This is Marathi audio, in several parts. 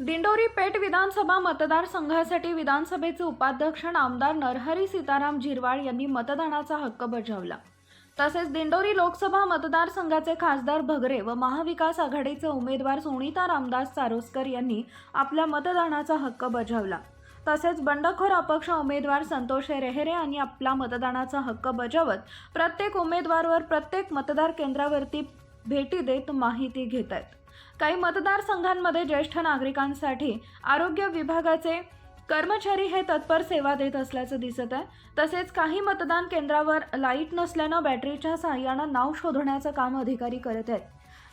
दिंडोरी पेठ विधानसभा मतदारसंघासाठी विधानसभेचे उपाध्यक्ष आमदार नरहरी सीताराम झिरवाळ यांनी मतदानाचा हक्क बजावला. तसेच दिंडोरी लोकसभा मतदारसंघाचे खासदार भगरे व महाविकास आघाडीचे उमेदवार सोनिता रामदास चारोस्कर यांनी आपल्या मतदानाचा हक्क बजावला. तसेच बंडखोर अपक्ष उमेदवार संतोष रेहेरे यांनी आपला मतदानाचा हक्क बजावत प्रत्येक उमेदवारवर प्रत्येक मतदार केंद्रावरती भेटी देत माहिती घेत आहेत. काही मतदारसंघांमध्ये ज्येष्ठ नागरिकांसाठी आरोग्य विभागाचे कर्मचारी हे तत्पर सेवा देत असल्याचं दिसत आहे. तसेच काही मतदान केंद्रावर लाइट नसल्यानं बॅटरीच्या सहाय्यानं नाव शोधण्याचं काम अधिकारी करत आहेत.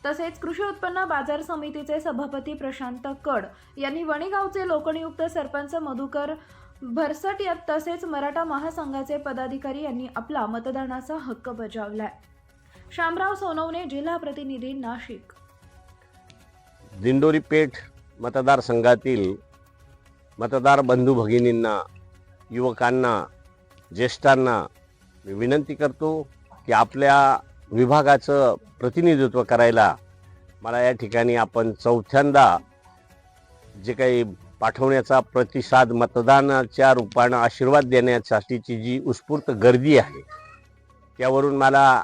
तसेच कृषी उत्पन्न बाजार समितीचे सभापती प्रशांत कड यांनी वणीगावचे लोकनियुक्त सरपंच मधुकर भरसट या तसेच मराठा महासंघाचे पदाधिकारी यांनी आपला मतदानाचा हक्क बजावलाय. शामराव सोनवणे जिल्हा प्रतिनिधी नाशिक. दिंडोरी पेठ मतदारसंघातील मतदार बंधू भगिनींना युवकांना ज्येष्ठांना मी विनंती करतो की आपल्या विभागाचं प्रतिनिधित्व करायला मला या ठिकाणी आपण चौथ्यांदा जे काही पाठवण्याचा प्रतिसाद मतदानाच्या रूपानं आशीर्वाद देण्यासाठीची जी उत्स्फूर्त गर्दी आहे त्यावरून मला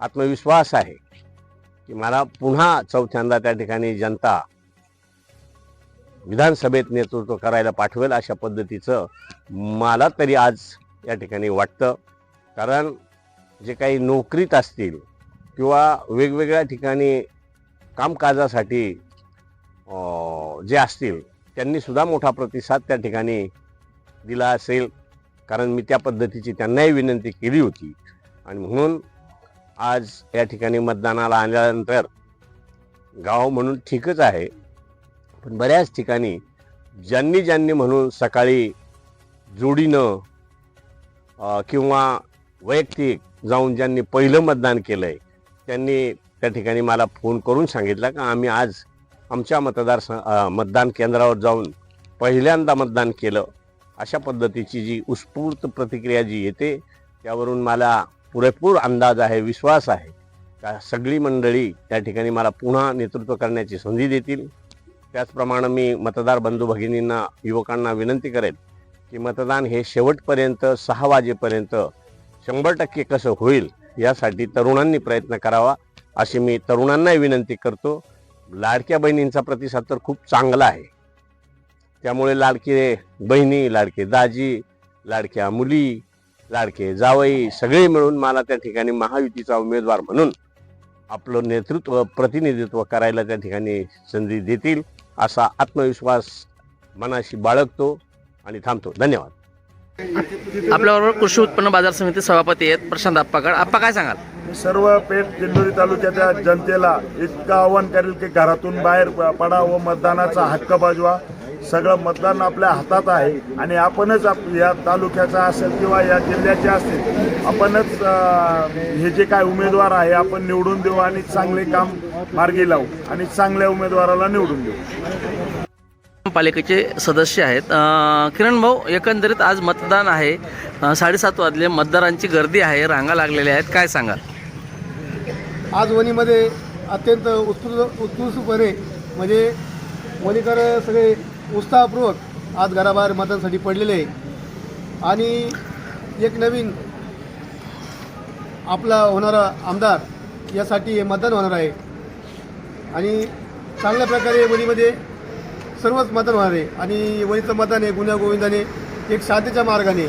आत्मविश्वास आहे. की मला पुन्हा चौथ्यांदा त्या ठिकाणी जनता विधानसभेत नेतृत्व करायला पाठवेल अशा पद्धतीचं मला तरी आज या ठिकाणी वाटतं. कारण जे काही नोकरीत असतील किंवा वेगवेगळ्या ठिकाणी कामकाजासाठी जे असतील त्यांनी सुद्धा मोठा प्रतिसाद त्या ठिकाणी दिला असेल. कारण मी त्या पद्धतीची त्यांनाही विनंती केली होती. आणि म्हणून आज या ठिकाणी मतदानाला आणल्यानंतर गाव म्हणून ठीकच आहे. पण बऱ्याच ठिकाणी ज्यांनी ज्यांनी म्हणून सकाळी जोडीनं किंवा वैयक्तिक जाऊन ज्यांनी पहिलं मतदान केलं आहे त्यांनी त्या ठिकाणी मला फोन करून सांगितला का आम्ही आज आमच्या मतदार स- मतदान केंद्रावर जाऊन पहिल्यांदा मतदान केलं. अशा पद्धतीची जी उत्स्फूर्त प्रतिक्रिया जी येते त्यावरून मला पुरेपूर अंदाज आहे विश्वास आहे. का सगळी मंडळी त्या ठिकाणी मला पुन्हा नेतृत्व करण्याची संधी देतील. त्याचप्रमाणे मी मतदार बंधू भगिनींना युवकांना विनंती करेन की मतदान हे शेवटपर्यंत सहा वाजेपर्यंत शंभर टक्के कसं होईल यासाठी तरुणांनी प्रयत्न करावा अशी मी तरुणांनाही विनंती करतो. लाडक्या बहिणींचा प्रतिसाद तर खूप चांगला आहे. त्यामुळे लाडके बहिणी लाडके दाजी लाडक्या मुली लाडके जावई सगळे मिळून मला त्या ठिकाणी महायुतीचा उमेदवार म्हणून आपलं नेतृत्व प्रतिनिधित्व करायला त्या ठिकाणी संधी देतील असा आत्मविश्वास मनाशी बाळगतो आणि थांबतो. धन्यवाद. आपल्याबरोबर कृषी उत्पन्न बाजार समिती सभापती आहेत प्रशांत आप्पाकड आप्पा काय सांगाल? सर्व पेठ दिंडोरी तालुक्याच्या जनतेला इतकं आव्हान करेल की घरातून बाहेर पडा व मतदानाचा हक्क बजवा. सगळं मतदान आपल्या हातात आहे आणि आपणच आप या तालुक्याचा असेल किंवा या जिल्ह्याचे असतील आपणच हे जे काय उमेदवार आहे आपण निवडून देऊ आणि चांगले काम मार्गी लावू आणि चांगल्या उमेदवाराला निवडून देऊ. पालिकेचे सदस्य आहेत. किरण भाऊ एकंदरीत आज मतदान आहे. साडेसात वाजले मतदारांची गर्दी आहे रांगा लागलेल्या आहेत. काय सांगाल? आज वणीमध्ये अत्यंत उत्कृष्ट उत्कृष्टपणे म्हणजे वणीकर सगळे उत्साहपूर्वक आज घराबाहेर मतदानासाठी पडलेले आहे. आणि एक नवीन आपला होणारा आमदार यासाठी हे मतदान होणार आहे. आणि चांगल्या प्रकारे वणीमध्ये सर्वच मतदान होणार आहे. आणि वणीचं मतदान हे गुन्हा गोविंदाने एक शांतीच्या मार्गाने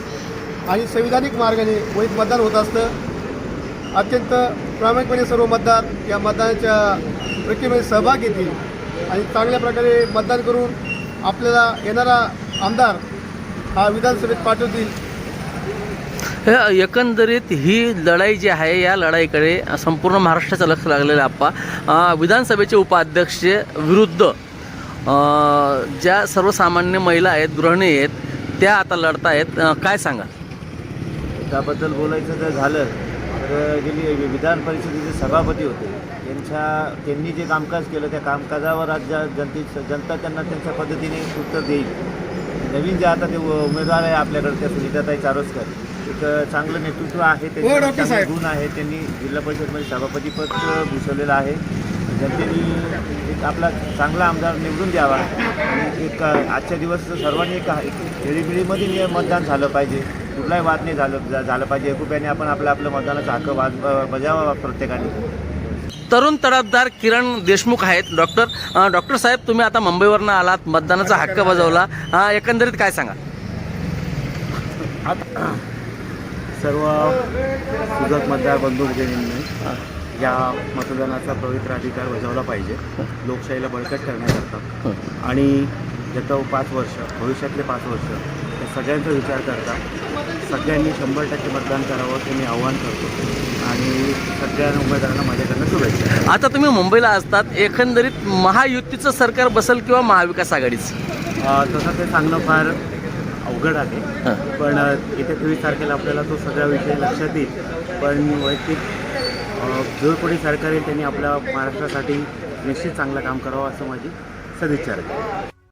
आणि संविधानिक मार्गाने वणीत मतदान होत असतं. अत्यंत प्रामाणिकपणे सर्व मतदार या मतदानाच्या प्रक्रियेमध्ये सहभाग घेतील आणि चांगल्या प्रकारे मतदान करून आपल्याला येणारा आमदार हा विधानसभेत पाठवतील. हे एकंदरीत ही लढाई जी आहे या लढाईकडे संपूर्ण महाराष्ट्राचं लक्ष लागलेलं आहे आप्पा. विधानसभेचे उपाध्यक्ष विरुद्ध ज्या सर्वसामान्य महिला आहेत गृहिणी आहेत त्या आता लढतायत. अं, काय सांगा? त्याबद्दल बोलायचं जर झालं तर गेली विधान परिषदेचे सभापती होते. त्यांच्या त्यांनी जे कामकाज केलं त्या कामकाजावर आज ज्या जनते जनता त्यांना त्यांच्या पद्धतीने उत्तर देईल. नवीन जे आता ते उमेदवार आहे आपल्याकडे त्या सुनीताताई चारोस्कर. एक चांगलं नेतृत्व आहे त्यांचे. गुण आहे. त्यांनी जिल्हा परिषदमध्ये सभापतीपद भूषवलेलं आहे. जनतेने एक आपला चांगला आमदार निवडून द्यावा. आणि एक आजच्या दिवस सर्वांनी एक खेळीबिळीमध्ये मतदान झालं पाहिजे. कुठलाही वाद नाही झालं झालं पाहिजे. एकुप्याने आपण आपलं आपलं मतदानाचा हक्क वाज बजावावा प्रत्येकाने. तरुण तडफदार किरण देशमुख आहेत. डॉक्टर डॉक्टर साहेब तुम्ही आता मुंबईवरनं आलात. मतदानाचा हक्क बजावला. एकंदरीत काय सांगा? सर्व सुजत मतदार बंधू भगिनींनी या मतदानाचा पवित्र अधिकार बजावला पाहिजे. लोकशाहीला बळकट करण्याकरता. आणि येतं पाच वर्ष भविष्यातले पाच वर्ष या सगळ्यांचा विचार करता सगळ्यांनी शंभर टक्के मतदान करावं ते मी आव्हान करतो. आणि सगळ्या उमेदवारांना माझ्याकडनं शुभेच्छा. आता तुम्ही मुंबईला असतात एकंदरीत महायुतीचं सरकार बसेल किंवा महाविकास आघाडीचं? तसं ते सांगणं फार अवघड आहे. पण येत्या तेवीस तारखेला आपल्याला तो सगळा विषय लक्षात येईल. पण वैयक्तिक जो कोणी सरकार येईल त्यांनी आपल्या महाराष्ट्रासाठी निश्चित चांगलं काम करावं असं माझी सदिच्छा आहे.